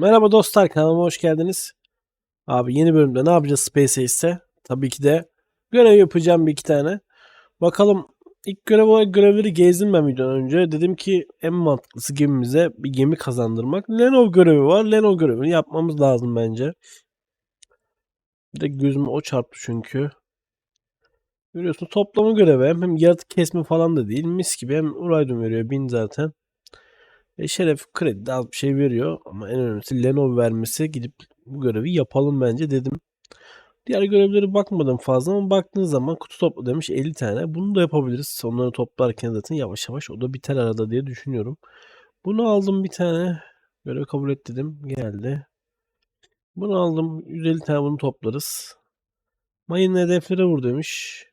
Merhaba dostlar kanalıma hoş geldiniz. Abi yeni bölümde ne yapacağız Space Ace'te? Tabii ki de görev yapacağım bir iki tane. Bakalım ilk görev olarak görevleri gezdim ben videodan önce. Dedim ki en mantıklısı gemimize bir gemi kazandırmak. Lenov görevi var. Lenov görevini yapmamız lazım bence. Bir de gözüme o çarptı çünkü. Görüyorsun toplama görevi hem, hem yaratık kesme falan da değil. Mis gibi hem Uraydun veriyor 1000 zaten. E şeref kredi az bir şey veriyor ama en önemlisi Lenovo vermesi gidip bu görevi yapalım bence dedim. Diğer görevlere bakmadım fazla ama baktığınız zaman kutu topla demiş 50 tane. Bunu da yapabiliriz. Onları toplarken zaten yavaş yavaş o da biter arada diye düşünüyorum. Bunu aldım bir tane. Görev kabul et dedim. Geldi. Bunu aldım. 150 tane bunu toplarız. Mayın hedeflere vur demiş.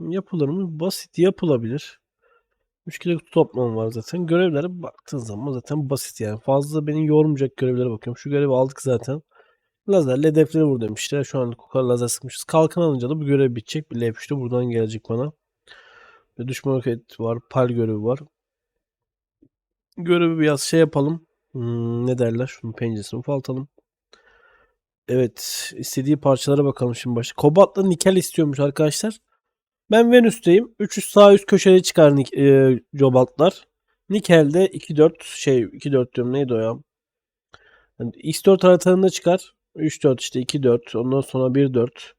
Yapılır mı? Basit yapılabilir. 3 kilo toplam var zaten. Görevlere baktığın zaman zaten basit yani. Fazla beni yormayacak görevlere bakıyorum. Şu görevi aldık zaten. Lazerle hedefleri vur demişler. Şu an o kadar lazer sıkmışız. Kalkan alınca da bu görev bitecek. Bir L3'te buradan gelecek bana. Ve düşman roket var. Pal görevi var. Görevi biraz şey yapalım. Hmm, ne derler? Şunun penceresini ufaltalım. Evet. istediği parçalara bakalım şimdi başta. Kobaltla nikel istiyormuş arkadaşlar. Ben Venüs'teyim. 3 üst sağ üst köşede çıkar nik- e, Jobaltlar. Nikel'de 2-4 şey 2-4 diyorum neydi o ya? Yani X4 haritanında çıkar. 3-4 işte 2-4. Ondan sonra 1-4.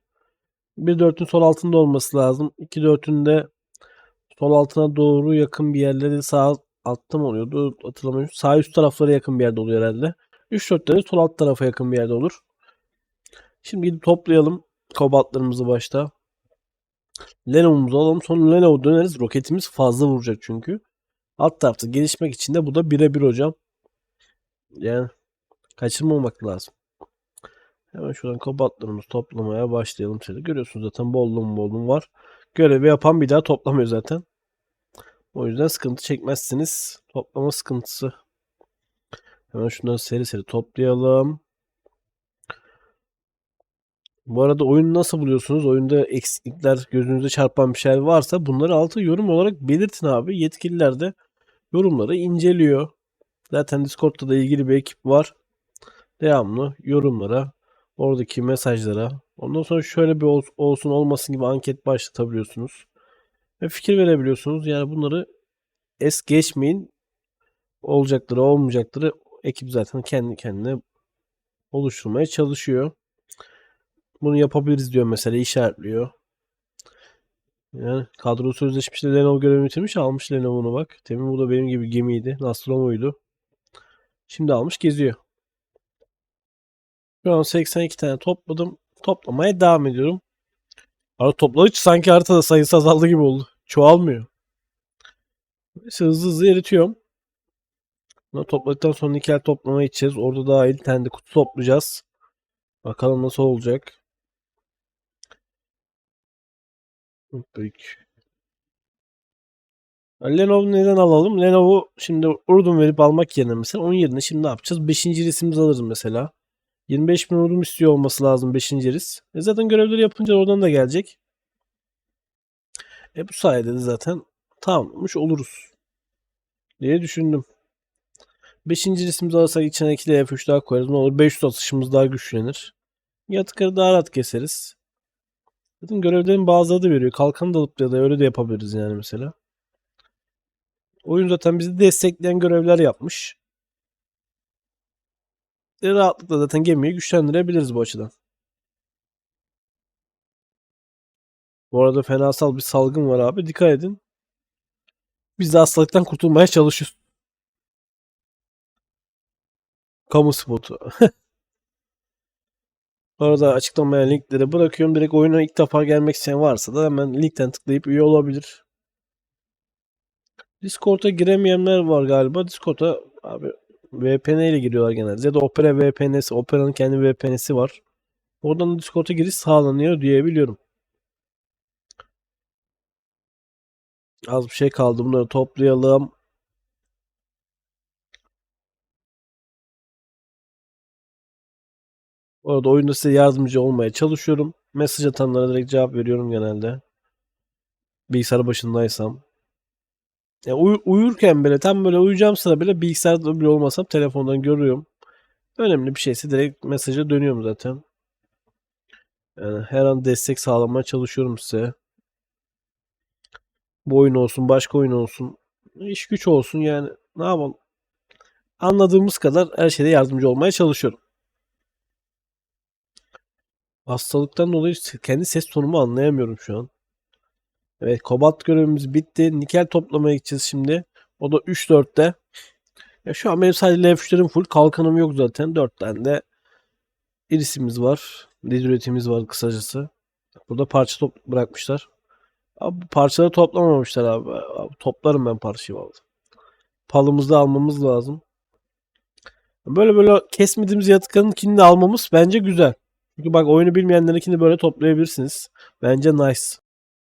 1-4'ün sol altında olması lazım. 2-4'ün de sol altına doğru yakın bir yerleri sağ altta mı oluyordu? Hatırlamıyorum. Sağ üst taraflara yakın bir yerde oluyor herhalde. 3-4'te de sol alt tarafa yakın bir yerde olur. Şimdi gidip toplayalım kobaltlarımızı başta. Lenovo'muzu alalım. Sonra Lenovo döneriz. Roketimiz fazla vuracak çünkü. Alt tarafta gelişmek için de bu da birebir hocam. Yani kaçırmamak lazım. Hemen şuradan kobaltlarımızı toplamaya başlayalım. Şöyle görüyorsunuz zaten bollum bollum var. Görevi yapan bir daha toplamıyor zaten. O yüzden sıkıntı çekmezsiniz. Toplama sıkıntısı. Hemen şunları seri seri toplayalım. Bu arada oyunu nasıl buluyorsunuz? Oyunda eksiklikler, gözünüze çarpan bir şeyler varsa bunları altı yorum olarak belirtin abi. Yetkililer de yorumları inceliyor. Zaten Discord'da da ilgili bir ekip var. Devamlı yorumlara, oradaki mesajlara. Ondan sonra şöyle bir ol- olsun olmasın gibi anket başlatabiliyorsunuz. Ve fikir verebiliyorsunuz. Yani bunları es geçmeyin. Olacakları olmayacakları ekip zaten kendi kendine oluşturmaya çalışıyor. Bunu yapabiliriz diyor mesela işaretliyor. Yani kadro sözleşmişte Lenovo görevini bitirmiş almış Lenovo'nu bak. Demin bu da benim gibi gemiydi. Nostromo'ydu. Şimdi almış geziyor. Şu an 82 tane topladım. Toplamaya devam ediyorum. Ara topladıkça sanki haritada sayısı azaldı gibi oldu. Çoğalmıyor. Neyse hızlı hızlı eritiyorum. Bunu topladıktan sonra nikel toplamaya gideceğiz. Orada daha 50 tane de kutu toplayacağız. Bakalım nasıl olacak. Büyük. Lenovo neden alalım? Lenovo şimdi Urdun verip almak yerine mesela onun yerine şimdi ne yapacağız? 5. risimizi alırız mesela. 25 bin Urdun istiyor olması lazım 5. ris. E zaten görevleri yapınca oradan da gelecek. E bu sayede de zaten tamamlamış oluruz. Diye düşündüm. 5. risimizi alırsak içine 2 de F3 daha koyarız. Ne olur 500 atışımız daha güçlenir. Yatıkları daha rahat keseriz. Zaten görevlerin bazıları da veriyor. Kalkan da alıp ya da öyle de yapabiliriz yani mesela. Oyun zaten bizi destekleyen görevler yapmış. E rahatlıkla zaten gemiyi güçlendirebiliriz bu açıdan. Bu arada fenasal bir salgın var abi. Dikkat edin. Biz de hastalıktan kurtulmaya çalışıyoruz. Kamu spotu. Orada açıklamaya linkleri bırakıyorum. Direkt oyuna ilk defa gelmek isteyen varsa da hemen linkten tıklayıp üye olabilir. Discord'a giremeyenler var galiba. Discord'a abi VPN ile giriyorlar genelde. Ya da Opera VPN'si, Opera'nın kendi VPN'si var. Oradan da Discord'a giriş sağlanıyor diyebiliyorum. Az bir şey kaldı. Bunları toplayalım. Orada oyunda size yardımcı olmaya çalışıyorum. Mesaj atanlara direkt cevap veriyorum genelde. Bilgisayar başındaysam. Ya uy- uyurken bile tam böyle uyuyacağım sıra bile bilgisayarda bile olmasam telefondan görüyorum. Önemli bir şeyse direkt mesaja dönüyorum zaten. Yani her an destek sağlamaya çalışıyorum size. Bu oyun olsun, başka oyun olsun. iş güç olsun yani. Ne yapalım? Anladığımız kadar her şeyde yardımcı olmaya çalışıyorum. Hastalıktan dolayı kendi ses tonumu anlayamıyorum şu an. Evet kobalt görevimiz bitti. Nikel toplamaya gideceğiz şimdi. O da 3-4'te. Ya şu an benim sadece L3'lerim full. Kalkanım yok zaten. 4 tane de irisimiz var. Led üretimimiz var kısacası. Burada parça top bırakmışlar. Abi parçaları toplamamışlar abi. abi toplarım ben parçayı vallahi. Palımızı almamız lazım. Böyle böyle kesmediğimiz yatıkanınkini de almamız bence güzel. Çünkü bak oyunu bilmeyenlerinkini böyle toplayabilirsiniz. Bence nice.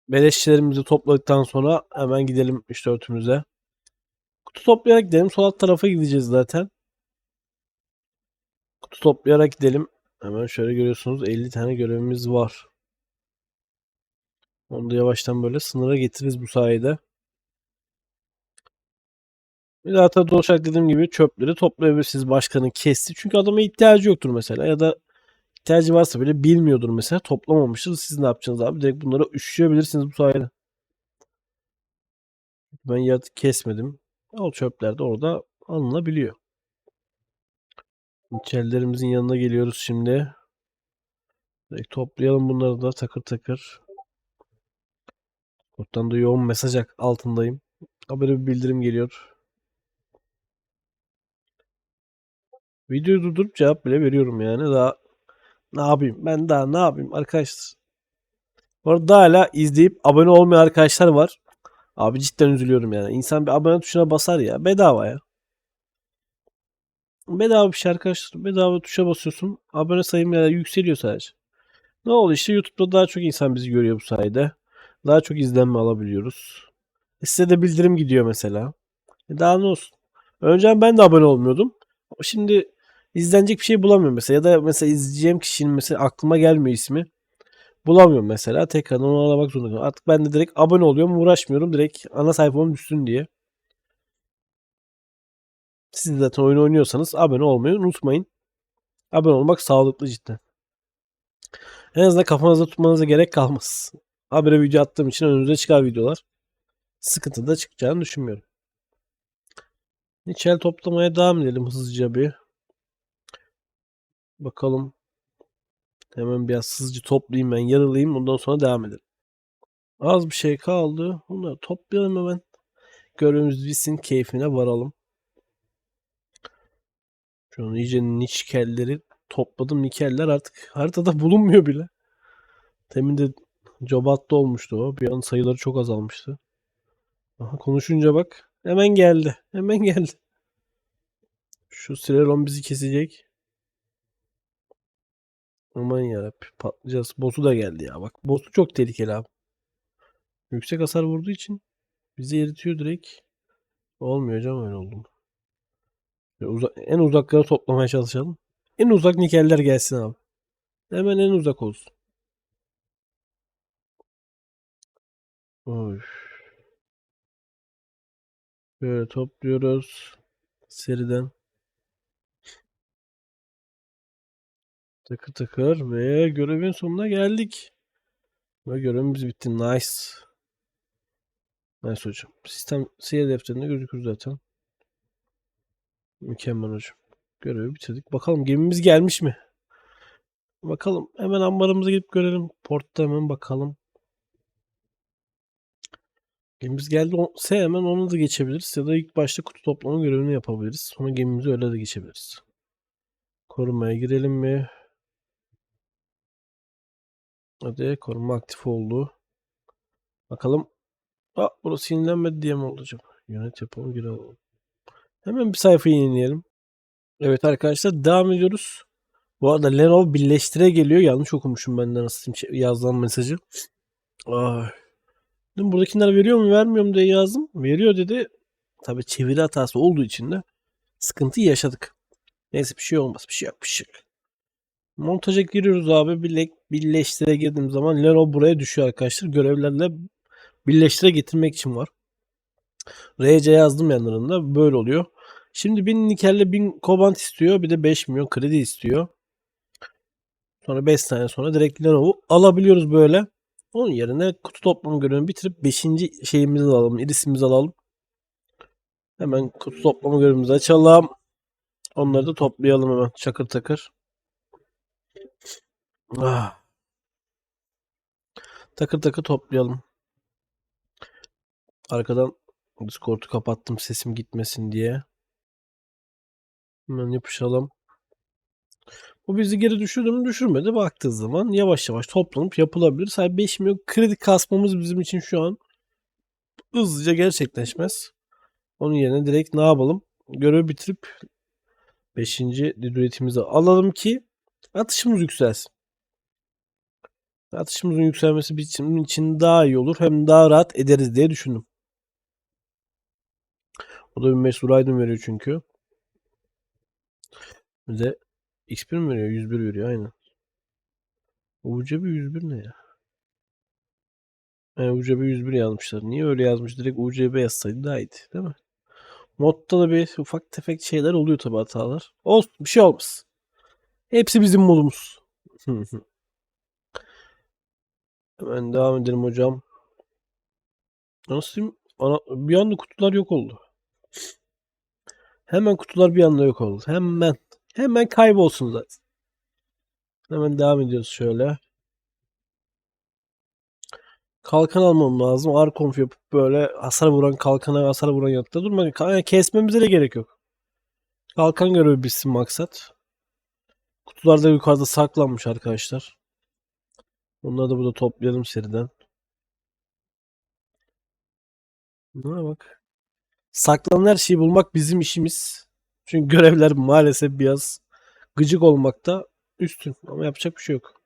Beleşçilerimizi topladıktan sonra hemen gidelim 3-4'ümüze. Kutu toplayarak gidelim. Sol alt tarafa gideceğiz zaten. Kutu toplayarak gidelim. Hemen şöyle görüyorsunuz 50 tane görevimiz var. Onu da yavaştan böyle sınıra getiririz bu sayede. Tabii olacak dediğim gibi çöpleri toplayabilirsiniz başkanın kesti. Çünkü adama ihtiyacı yoktur mesela ya da ihtiyacı varsa bile bilmiyordur mesela toplamamıştır. Siz ne yapacaksınız abi? Direkt bunları üşüyebilirsiniz bu sayede. Ben yaratık kesmedim. O çöpler de orada alınabiliyor. İçerilerimizin yanına geliyoruz şimdi. Direkt toplayalım bunları da takır takır. Buradan da yoğun mesaj altındayım. Haberi bir bildirim geliyor. Videoyu durdurup cevap bile veriyorum yani. Daha ne yapayım? Ben daha ne yapayım arkadaşlar? Bu arada hala izleyip abone olmayan arkadaşlar var. Abi cidden üzülüyorum yani. İnsan bir abone tuşuna basar ya. Bedava ya. Bedava bir şey arkadaşlar. Bedava tuşa basıyorsun. Abone sayım ya yükseliyor sadece. Ne oldu işte YouTube'da daha çok insan bizi görüyor bu sayede. Daha çok izlenme alabiliyoruz. E size de bildirim gidiyor mesela. E daha ne olsun. Önceden ben de abone olmuyordum. Şimdi izlenecek bir şey bulamıyorum mesela. Ya da mesela izleyeceğim kişinin mesela aklıma gelmiyor ismi. Bulamıyorum mesela. Tekrardan ona aramak zorunda kalıyorum. Artık ben de direkt abone oluyorum. Uğraşmıyorum. Direkt ana sayfam düşsün diye. Siz de zaten oyun oynuyorsanız abone olmayı unutmayın. Abone olmak sağlıklı cidden. En azından kafanızda tutmanıza gerek kalmaz. Habire video attığım için önünüze çıkar videolar. Sıkıntı da çıkacağını düşünmüyorum. Niçel toplamaya devam edelim hızlıca bir. Bakalım. Hemen biraz hızlıca toplayayım ben. Yarılayayım. Ondan sonra devam edelim. Az bir şey kaldı. Bunları toplayalım hemen. Görevimiz bitsin. Keyfine varalım. Şu an iyice nikelleri topladım. Nikeller artık haritada bulunmuyor bile. Temin de Jobat'ta olmuştu o. Bir an sayıları çok azalmıştı. Aha, konuşunca bak. Hemen geldi. Hemen geldi. Şu Sirelon bizi kesecek. Aman yarabbim patlayacağız. Boss'u da geldi ya. Bak boss'u çok tehlikeli abi. Yüksek hasar vurduğu için bizi eritiyor direkt. Olmuyor canım öyle oldu. Uza en uzakları toplamaya çalışalım. En uzak nikeller gelsin abi. Hemen en uzak olsun. Oy. Böyle topluyoruz. Seriden. Tıkır tıkır ve görevin sonuna geldik. Ve görevimiz bitti. Nice. Nice hocam. Sistem seyir defterinde gözükür zaten. Mükemmel hocam. Görevi bitirdik. Bakalım gemimiz gelmiş mi? Bakalım. Hemen ambarımıza gidip görelim. Portta hemen bakalım. Gemimiz geldi. Se hemen onu da geçebiliriz. Ya da ilk başta kutu toplama görevini yapabiliriz. Sonra gemimizi öyle de geçebiliriz. Korumaya girelim mi? Hadi koruma aktif oldu. Bakalım. Aa, burası yenilenmedi diye mi olacak? Yönet yapalım girelim. Hemen bir sayfayı yenileyelim. Evet arkadaşlar devam ediyoruz. Bu arada Lenovo birleştire geliyor. Yanlış okumuşum ben de nasıl yazılan mesajı. Ay. Dedim buradakiler veriyor mu vermiyor mu diye yazdım. Veriyor dedi. Tabi çeviri hatası olduğu için de sıkıntı yaşadık. Neyse bir şey olmaz. Bir şey yok. Bir şey yok. Montaja giriyoruz abi. Birle birleştire girdiğim zaman Lenovo buraya düşüyor arkadaşlar. Görevlerle birleştire getirmek için var. RC yazdım yanlarında. Böyle oluyor. Şimdi 1000 nikelli 1000 kobalt istiyor. Bir de 5 milyon kredi istiyor. Sonra 5 saniye sonra direkt Lenovo alabiliyoruz böyle. Onun yerine kutu toplama görevini bitirip 5. şeyimizi alalım. irisimizi alalım. Hemen kutu toplama görevimizi açalım. Onları da toplayalım hemen çakır takır. Ah. Takır takır toplayalım. Arkadan Discord'u kapattım sesim gitmesin diye. Hemen yapışalım. Bu bizi geri düşürdü mü düşürmedi. Baktığı zaman yavaş yavaş toplanıp yapılabilir. Sadece 5 milyon kredi kasmamız bizim için şu an hızlıca gerçekleşmez. Onun yerine direkt ne yapalım? Görevi bitirip 5. üretimimizi alalım ki atışımız yükselsin. Atışımızın yükselmesi bizim için daha iyi olur. Hem daha rahat ederiz diye düşündüm. O da bir mesur aydın veriyor çünkü. Bize X1 mi veriyor? 101 veriyor aynen. UCB 101 ne ya? Yani UCB 101 yazmışlar. Niye öyle yazmış? Direkt UCB yazsaydı daha iyiydi değil mi? Modda da bir ufak tefek şeyler oluyor tabi hatalar. Olsun bir şey olmaz. Hepsi bizim modumuz. Hemen devam edelim hocam. Nasıl? Ana, bir anda kutular yok oldu. Hemen kutular bir anda yok oldu. Hemen. Hemen kaybolsun zaten. Hemen devam ediyoruz şöyle. Kalkan almam lazım. Arkonf yapıp böyle hasar vuran kalkana hasar vuran yatta durma. Yani kesmemize de gerek yok. Kalkan görevi bitsin maksat. Kutular da yukarıda saklanmış arkadaşlar. Onları da burada toplayalım seriden. Buna bak. Saklanan her şeyi bulmak bizim işimiz. Çünkü görevler maalesef biraz gıcık olmakta üstün. Ama yapacak bir şey yok.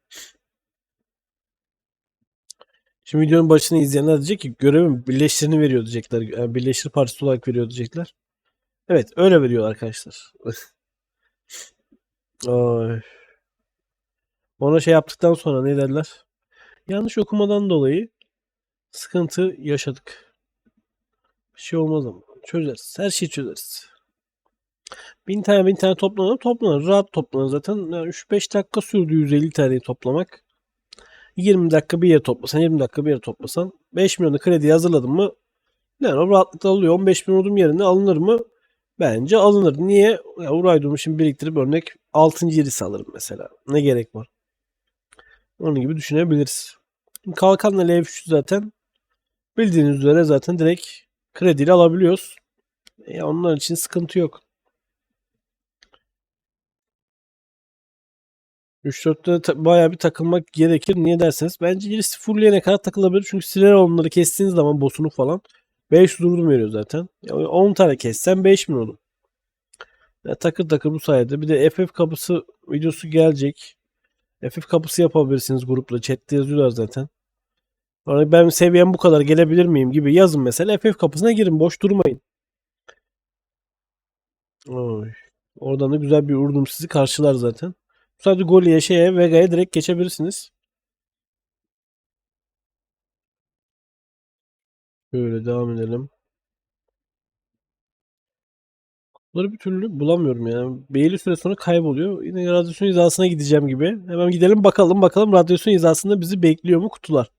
Şimdi videonun başını izleyenler diyecek ki görevin birleştirini veriyor diyecekler. Yani birleştir partisi olarak veriyor diyecekler. Evet öyle veriyor arkadaşlar. Ay. Ona şey yaptıktan sonra ne derler? Yanlış okumadan dolayı sıkıntı yaşadık. Bir şey olmaz ama. Çözeriz. Her şeyi çözeriz. Bin tane bin tane toplanır toplanır. Rahat toplanır zaten. Yani 3-5 dakika sürdü 150 taneyi toplamak. 20 dakika bir yere toplasan 20 dakika bir yere toplasan 5 milyonu kredi hazırladın mı yani o rahatlıkla alıyor. 15 milyon odum yerine alınır mı? Bence alınır. Niye? Ya Uraydom'u şimdi biriktirip örnek 6. yerisi alırım mesela. Ne gerek var? Onun gibi düşünebiliriz. Kalkanla L3 zaten bildiğiniz üzere zaten direkt krediyle alabiliyoruz. E, onlar için sıkıntı yok. 3-4'te ta- bayağı bir takılmak gerekir. Niye derseniz bence gerisi fullleyene kadar takılabilir. Çünkü siler onları kestiğiniz zaman boss'unu falan 500 vurdum veriyor zaten. Yani 10 tane kessen 5000 olur. Ya takır takır bu sayede. Bir de FF kapısı videosu gelecek. FF kapısı yapabilirsiniz grupla. Chat'te yazıyorlar zaten. Yani ben seviyem bu kadar gelebilir miyim gibi yazın mesela. FF kapısına girin. Boş durmayın. Oy. Oradan da güzel bir urdum sizi karşılar zaten. Sadece Goli'ye, şeye, Vega'ya direkt geçebilirsiniz. Böyle devam edelim. Bunları bir türlü bulamıyorum yani. Belli süre sonra kayboluyor. Yine radyasyon hizasına gideceğim gibi. Hemen gidelim bakalım bakalım radyasyon hizasında bizi bekliyor mu kutular.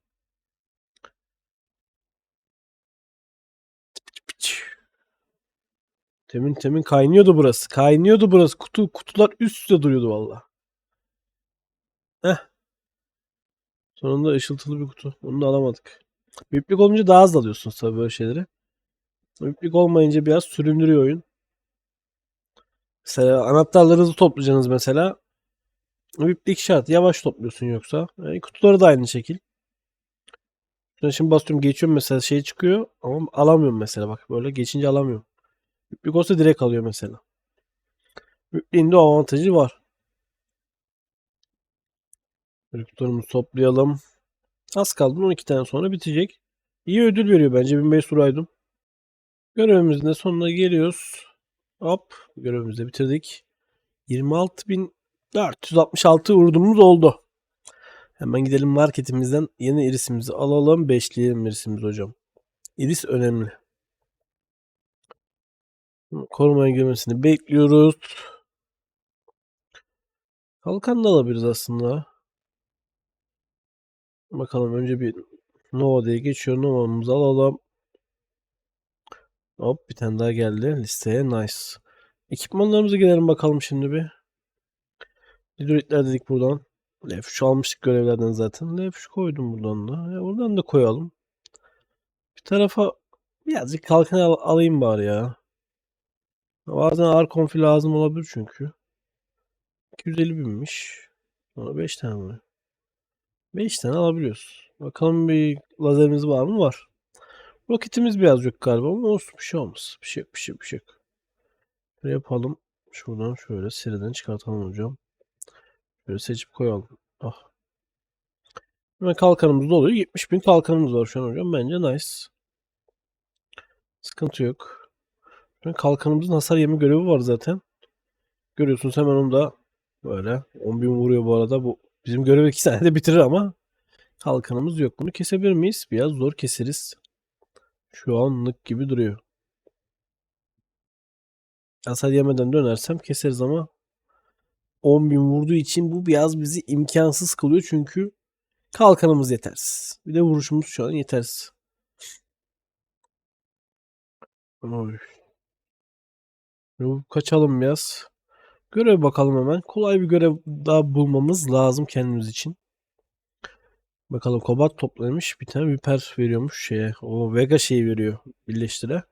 Temin temin kaynıyordu burası. Kaynıyordu burası. Kutu kutular üst üste duruyordu valla. Heh. Sonunda ışıltılı bir kutu. Onu da alamadık. Büyüklük olunca daha az alıyorsunuz tabii böyle şeyleri. Büyüklük olmayınca biraz süründürüyor oyun. Mesela anahtarlarınızı toplayacaksınız mesela. Büyüklük şart. Yavaş topluyorsun yoksa. Yani kutuları da aynı şekil. Şimdi basıyorum geçiyorum mesela şey çıkıyor ama alamıyorum mesela bak böyle geçince alamıyorum. Büyüklük olsa direkt alıyor mesela. Büyüklüğünde o avantajı var. Kutularımızı toplayalım. Az kaldı. 12 tane sonra bitecek. İyi ödül veriyor bence. 1500 liraydım. Görevimizin de sonuna geliyoruz. Hop. Görevimizi bitirdik. 26.466 urdumuz oldu. Hemen gidelim marketimizden yeni irisimizi alalım. Beşleyelim irisimizi hocam. İris önemli. Korumaya girmesini bekliyoruz. Kalkan da alabiliriz aslında. Bakalım önce bir Nova diye geçiyor. Nova'mızı alalım. Hop bir tane daha geldi listeye. Nice. Ekipmanlarımıza gelelim bakalım şimdi bir. Hidroitler dedik buradan. Lef almıştık görevlerden zaten. Lef koydum buradan da. Ya buradan da koyalım. Bir tarafa birazcık kalkan al alayım bari ya. Bazen ağır konfi lazım olabilir çünkü. 250 binmiş. Sonra 5 tane mi? 5 tane alabiliyoruz. Bakalım bir lazerimiz var mı? Var. Roketimiz biraz yok galiba ama olsun bir şey olmaz. Bir şey bir şey bir şey yok. Şöyle yapalım. Şuradan şöyle seriden çıkartalım hocam. Şöyle seçip koyalım. Ah. Hemen kalkanımız doluyor. 70 bin kalkanımız var şu an hocam. Bence nice. Sıkıntı yok. An kalkanımızın hasar yeme görevi var zaten. Görüyorsunuz hemen onu da böyle 10 bin vuruyor bu arada. Bu bizim görevi 2 saniyede bitirir ama kalkanımız yok. Bunu kesebilir miyiz? Biraz zor keseriz. Şu anlık gibi duruyor. Hasar yemeden dönersem keseriz ama 10 bin vurduğu için bu biraz bizi imkansız kılıyor çünkü kalkanımız yetersiz. Bir de vuruşumuz şu an yetersiz. Oy. Kaçalım biraz. Görev bakalım hemen. Kolay bir görev daha bulmamız lazım kendimiz için. Bakalım kobat toplamış. Bir tane viper veriyormuş şeye. O Vega şeyi veriyor birleştire.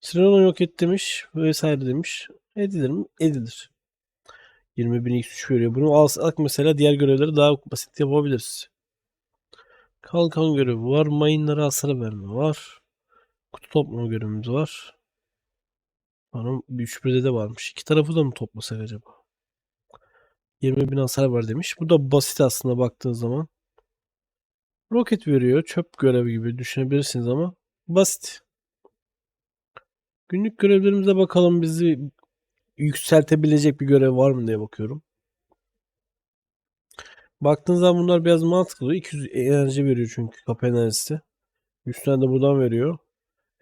Sireno yok et demiş. Vesaire demiş. Edilir mi? Edilir. 20 bin x3 veriyor. Bunu alsak mesela diğer görevleri daha basit yapabiliriz. Kalkan görevi var. Mayınlara hasar verme var. Kutu toplama görevimiz var. Bana bir 3 de varmış. İki tarafı da mı toplasak acaba? 20 bin hasar var demiş. Bu da basit aslında baktığın zaman. Roket veriyor. Çöp görevi gibi düşünebilirsiniz ama basit. Günlük görevlerimize bakalım bizi yükseltebilecek bir görev var mı diye bakıyorum. Baktığınız zaman bunlar biraz mantıklı. 200 enerji veriyor çünkü kapı enerjisi. 100 tane de buradan veriyor.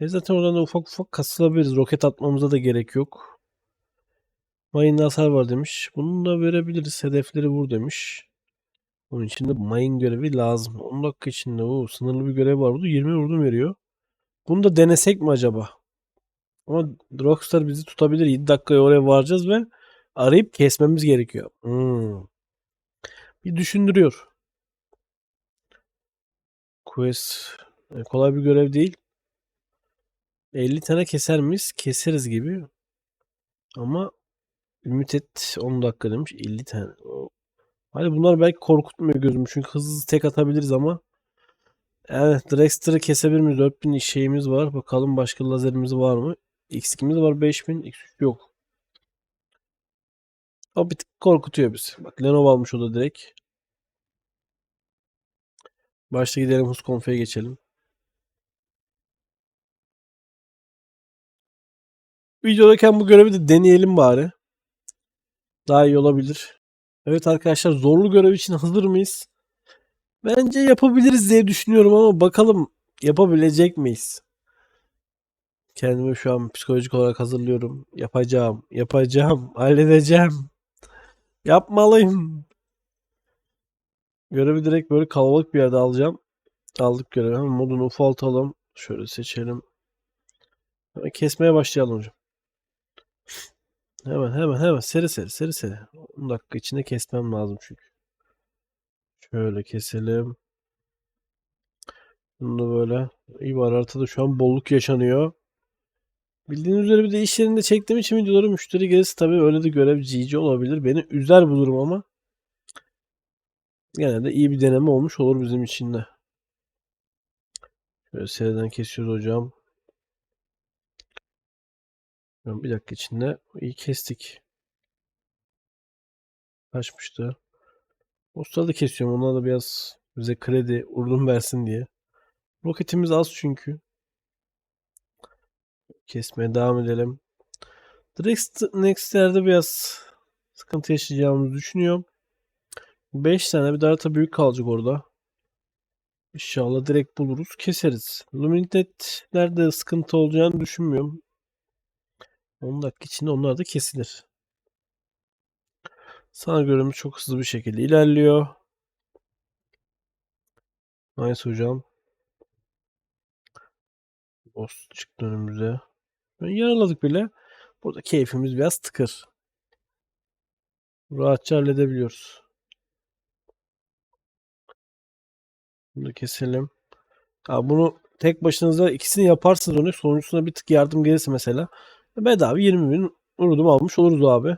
E zaten oradan da ufak ufak kasılabiliriz. Roket atmamıza da gerek yok. Mayın hasar var demiş. Bunu da verebiliriz. Hedefleri vur demiş. Onun için de mayın görevi lazım. 10 dakika içinde o sınırlı bir görev var burada. 20 vurdum veriyor. Bunu da denesek mi acaba? Ama Rockstar bizi tutabilir. 7 dakikaya oraya varacağız ve arayıp kesmemiz gerekiyor. Hmm. Bir düşündürüyor. Quest e, kolay bir görev değil. 50 tane keser miyiz? Keseriz gibi. Ama ümit et 10 dakika demiş. 50 tane. Hani bunlar belki korkutmuyor gözümü. Çünkü hızlı tek atabiliriz ama. Evet Drexter'ı kesebilir miyiz? 4000 şeyimiz var. Bakalım başka lazerimiz var mı? X2'miz var 5000. X3 yok. O bir tık korkutuyor bizi. Bak Lenovo almış o da direkt. Başta gidelim hız konfeye geçelim. Videodayken bu görevi de deneyelim bari. Daha iyi olabilir. Evet arkadaşlar zorlu görev için hazır mıyız? Bence yapabiliriz diye düşünüyorum ama bakalım yapabilecek miyiz? Kendimi şu an psikolojik olarak hazırlıyorum. Yapacağım, yapacağım, halledeceğim. Yapmalıyım. Görevi direkt böyle kalabalık bir yerde alacağım. Aldık görevi. Modunu ufaltalım. Şöyle seçelim. Kesmeye başlayalım hocam. Hemen hemen hemen seri seri seri seri. 10 dakika içinde kesmem lazım çünkü. Şöyle keselim. Bunu böyle. İyi var haritada şu an bolluk yaşanıyor. Bildiğiniz üzere bir de iş yerinde çektiğim için videoları müşteri gelirse tabii öyle de görev GG olabilir. Beni üzer bu durum ama. Gene de iyi bir deneme olmuş olur bizim için de. Şöyle seriden kesiyoruz hocam. Bir dakika içinde iyi kestik. Kaçmıştı. Sırada kesiyorum. Onlar da biraz bize kredi, urdum versin diye. Roketimiz az çünkü. Kesmeye devam edelim. Next, Next'lerde biraz sıkıntı yaşayacağımızı düşünüyorum. 5 tane bir daha da büyük kalacak orada. İnşallah direkt buluruz. Keseriz. Luminite'lerde sıkıntı olacağını düşünmüyorum. 10 dakika içinde onlar da kesilir. Sana görevimiz çok hızlı bir şekilde ilerliyor. Nice hocam. Boss çıktı önümüze. Yaraladık bile. Burada keyfimiz biraz tıkır. Rahatça halledebiliyoruz. Bunu keselim. Ha, bunu tek başınıza ikisini yaparsınız onu. Sonuncusuna bir tık yardım gelirse mesela. Bedava 20 bin urudum almış oluruz abi.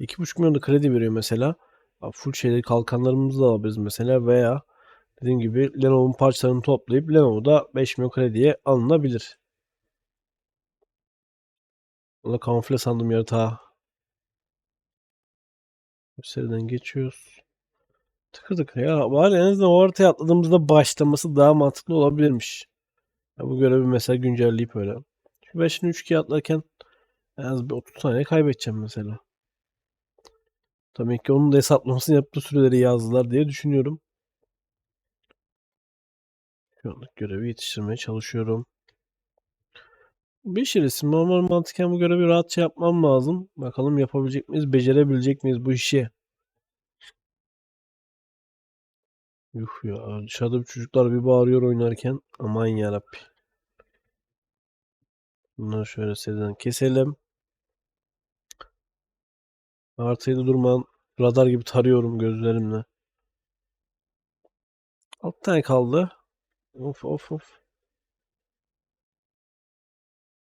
2,5 milyon da kredi veriyor mesela. Abi full şeyleri kalkanlarımızı da alabiliriz mesela veya dediğim gibi Lenovo'nun parçalarını toplayıp Lenovo'da 5 milyon krediye alınabilir. Valla kamufle sandım yaratığa. Seriden geçiyoruz. Tıkırdık ya. Bari en azından o atladığımızda başlaması daha mantıklı olabilirmiş. Ya bu görevi mesela güncelleyip öyle. Çünkü ben şimdi 3 atlarken en az bir 30 saniye kaybedeceğim mesela. Tabii ki onun da hesaplamasını yaptığı süreleri yazdılar diye düşünüyorum. Şu anlık görevi yetiştirmeye çalışıyorum. Bir resim normal mantıken bu görevi rahatça yapmam lazım. Bakalım yapabilecek miyiz, becerebilecek miyiz bu işi? Yuh ya dışarıda bir çocuklar bir bağırıyor oynarken. Aman yarabbi. Bunları şöyle seriden keselim. Artıyı da durmadan radar gibi tarıyorum gözlerimle. Alt tane kaldı. Of of of.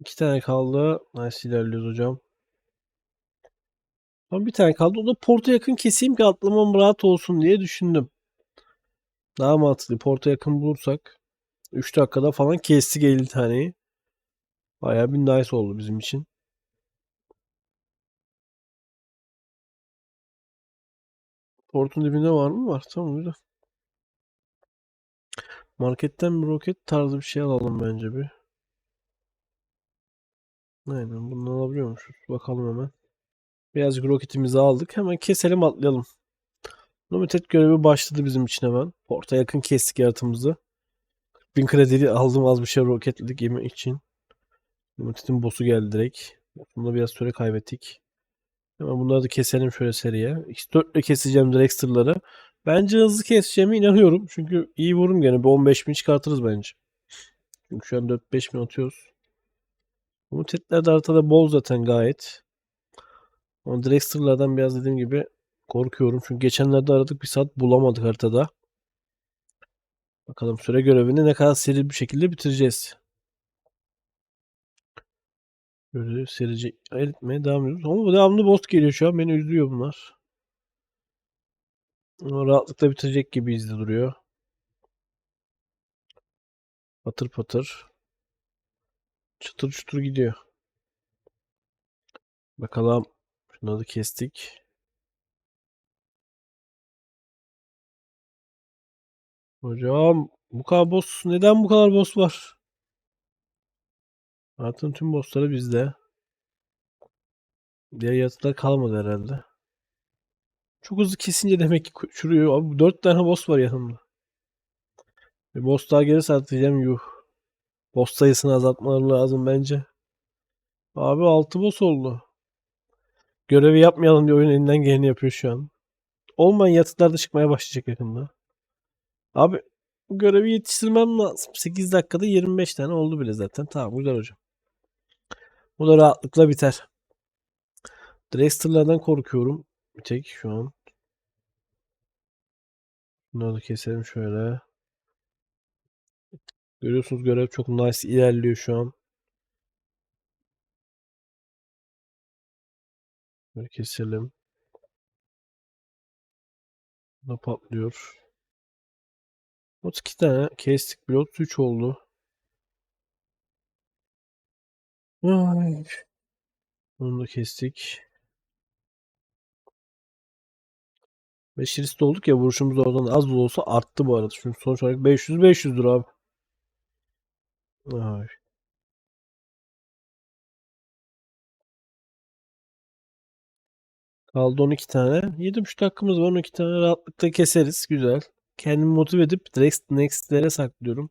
İki tane kaldı. Nice ilerliyoruz hocam. Ama bir tane kaldı. O da porta yakın keseyim ki atlamam rahat olsun diye düşündüm. Daha mantıklı. Porta yakın bulursak 3 dakikada falan kestik 50 taneyi. Bayağı bir nice oldu bizim için. Portun dibinde var mı? Var. Tamam güzel. Marketten bir roket tarzı bir şey alalım bence bir. Aynen bunu alabiliyormuşuz. Bakalım hemen. Birazcık roketimizi aldık. Hemen keselim atlayalım. Limited görevi başladı bizim için hemen. Porta yakın kestik yaratımızı. 1000 kredi aldım az bir şey roketledik yemek için. Limited'in boss'u geldi direkt. Bunda biraz süre kaybettik. Hemen bunları da keselim şöyle seriye. X4 ile keseceğim Drexter'ları. Bence hızlı keseceğime inanıyorum. Çünkü iyi vurum gene. Bir 15 bin çıkartırız bence. Çünkü şu an 4-5 bin atıyoruz. Mutetler de haritada bol zaten gayet. Ama Drexter'lardan biraz dediğim gibi korkuyorum. Çünkü geçenlerde aradık bir saat bulamadık haritada. Bakalım süre görevini ne kadar seri bir şekilde bitireceğiz. Böyle serici etmeye devam ediyoruz. Ama devamlı boss geliyor şu an. Beni üzüyor bunlar. Ama rahatlıkla bitirecek gibi izli duruyor. Patır patır. Çıtır çıtır gidiyor. Bakalım. Şunları kestik. Hocam bu kadar boss neden bu kadar boss var? Zaten tüm bossları bizde. Diğer yaratıklar kalmadı herhalde. Çok hızlı kesince demek ki çürüyor. Abi 4 tane boss var yanımda. Bir boss daha gelirse atlayacağım yuh. Boss sayısını azaltmaları lazım bence. Abi 6 boss oldu. Görevi yapmayalım diye oyun elinden geleni yapıyor şu an. Olmayan yatıklar da çıkmaya başlayacak yakında. Abi görevi yetiştirmem lazım. 8 dakikada 25 tane oldu bile zaten. Tamam güzel hocam. Bu da rahatlıkla biter. Drexter'lardan korkuyorum. Bir tek şu an. Bunları da keselim şöyle. Görüyorsunuz görev çok nice ilerliyor şu an. Böyle keselim. Bu patlıyor. 32 tane kestik. Pilot 3 oldu. Ay. Onu da kestik. 5 list olduk ya vuruşumuz oradan az da olsa arttı bu arada. Çünkü sonuç olarak 500 500'dür abi. Ay. Kaldı 12 tane. 7,5 dakikamız var. 12 tane rahatlıkla keseriz. Güzel. Kendimi motive edip direkt next'lere saklıyorum.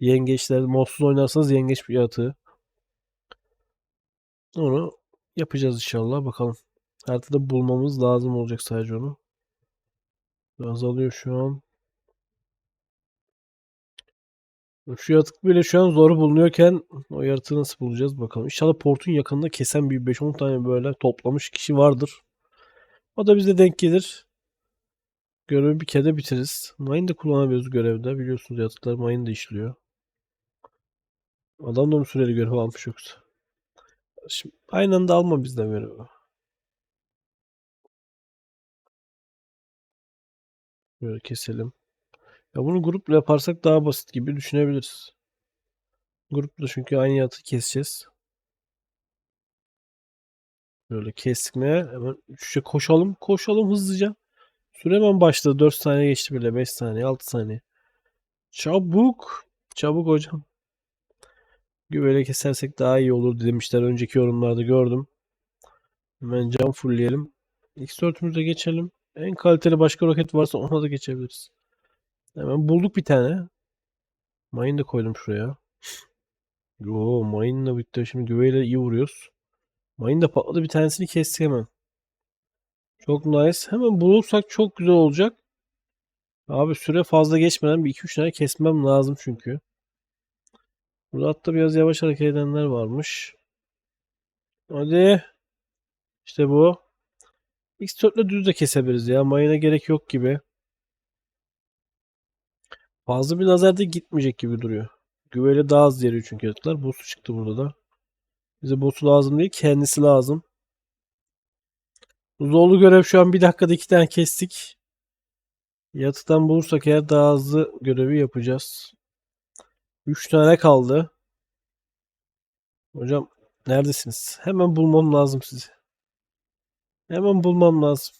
Yengeçler, modsuz oynarsanız yengeç bir yaratığı. Onu yapacağız inşallah. Bakalım. Haritada bulmamız lazım olacak sadece onu. Azalıyor şu an. Şu yaratık bile şu an zor bulunuyorken o yaratığı nasıl bulacağız bakalım. İnşallah portun yakınında kesen bir 5-10 tane böyle toplamış kişi vardır. O da bize denk gelir. Görevi bir kere bitiririz. Mine de kullanabiliyoruz görevde. Biliyorsunuz yaratıklar mine de işliyor. Adam da mı süreli görev almış yoksa? Şimdi aynı anda alma bizden görevi. Böyle keselim. Ya bunu grupla yaparsak daha basit gibi düşünebiliriz. Grupla çünkü aynı yaratığı keseceğiz. Böyle kesmeye hemen üçe koşalım. Koşalım hızlıca. Süre hemen başladı. 4 saniye geçti bile. 5 saniye, 6 saniye. Çabuk. Çabuk hocam. Güvele kesersek daha iyi olur demişler. Önceki yorumlarda gördüm. Hemen cam fullleyelim. X4'ümüze geçelim. En kaliteli başka roket varsa ona da geçebiliriz. Hemen bulduk bir tane. Mine de koydum şuraya. Yo mine de bitti. Şimdi güveyle iyi vuruyoruz. Mine de patladı. Bir tanesini kestik hemen. Çok nice. Hemen bulursak çok güzel olacak. Abi süre fazla geçmeden bir 2-3 tane kesmem lazım çünkü. Burada hatta biraz yavaş hareket edenler varmış. Hadi. İşte bu. X4 ile düz de kesebiliriz ya. Mayına gerek yok gibi. Fazla bir lazer de gitmeyecek gibi duruyor. Güveyle daha az yeriyor çünkü yaratıklar. Boss'u çıktı burada da. Bize boss'u lazım değil. Kendisi lazım. Zorlu görev şu an bir dakikada iki tane kestik. Yatıktan bulursak eğer daha hızlı görevi yapacağız. 3 tane kaldı. Hocam neredesiniz? Hemen bulmam lazım sizi. Hemen bulmam lazım.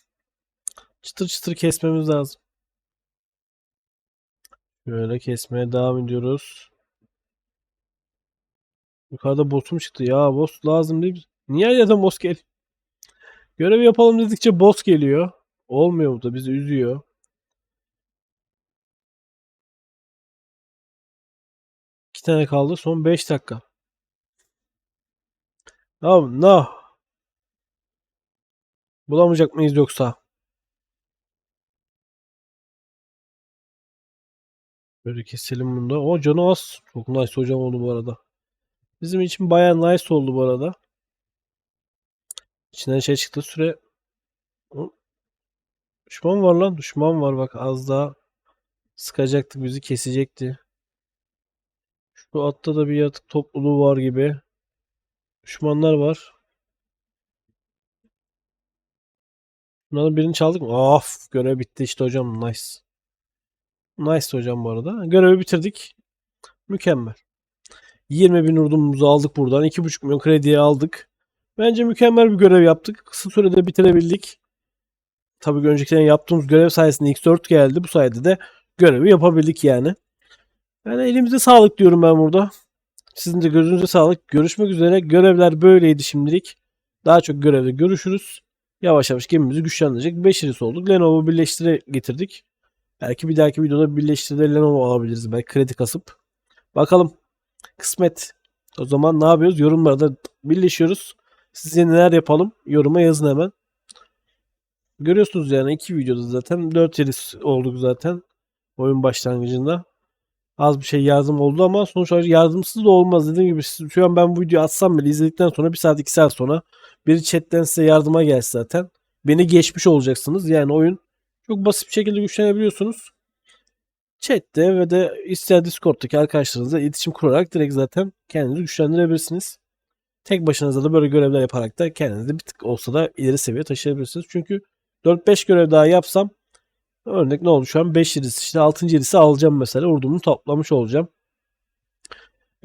Çıtır çıtır kesmemiz lazım. Böyle kesmeye devam ediyoruz. Yukarıda boss'um çıktı. Ya boss lazım değil. Niye her yerden boss geliyor? Görev yapalım dedikçe boss geliyor. Olmuyor bu da bizi üzüyor. İki tane kaldı. Son 5 dakika. Ya no. Bulamayacak mıyız yoksa? Böyle keselim bunu da. O canı az. Çok nice hocam oldu bu arada. Bizim için bayağı nice oldu bu arada. İçinden şey çıktı. Süre Düşman var lan. Düşman var bak az daha sıkacaktık bizi kesecekti. Şu atta da bir yaratık topluluğu var gibi. Düşmanlar var. Bunların birini çaldık mı? Of görev bitti işte hocam. Nice. Nice hocam bu arada. Görevi bitirdik. Mükemmel. 20 bin urdumuzu aldık buradan. 2,5 milyon krediye aldık. Bence mükemmel bir görev yaptık. Kısa sürede bitirebildik. Tabii öncekiden yaptığımız görev sayesinde X4 geldi. Bu sayede de görevi yapabildik yani. Yani elimize sağlık diyorum ben burada. Sizin de gözünüze sağlık. Görüşmek üzere. Görevler böyleydi şimdilik. Daha çok görevde görüşürüz. Yavaş yavaş gemimizi güçlendirecek. 5 iris olduk. Lenovo birleştire getirdik. Belki bir dahaki videoda birleştirde Lenovo alabiliriz. Belki kredi kasıp. Bakalım. Kısmet. O zaman ne yapıyoruz? Yorumlarda birleşiyoruz. Size neler yapalım? Yoruma yazın hemen. Görüyorsunuz yani iki videoda zaten 4 iris olduk zaten. Oyun başlangıcında. Az bir şey yardım oldu ama sonuç olarak yardımsız da olmaz. Dediğim gibi şu an ben bu videoyu atsam bile izledikten sonra bir saat iki saat sonra biri chatten size yardıma gelse zaten. Beni geçmiş olacaksınız. Yani oyun çok basit bir şekilde güçlenebiliyorsunuz. Chat'te ve de ister Discord'daki arkadaşlarınızla iletişim kurarak direkt zaten kendinizi güçlendirebilirsiniz. Tek başınıza da böyle görevler yaparak da kendinizi bir tık olsa da ileri seviye taşıyabilirsiniz. Çünkü 4-5 görev daha yapsam örnek ne oldu şu an 5 irisi işte 6. irisi alacağım mesela ordumu toplamış olacağım.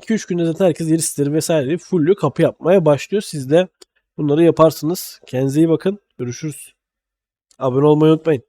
2-3 günde zaten herkes irisileri vesaireyi fullü kapı yapmaya başlıyor. Siz de bunları yaparsınız. Kendinize iyi bakın. Görüşürüz. Abone olmayı unutmayın.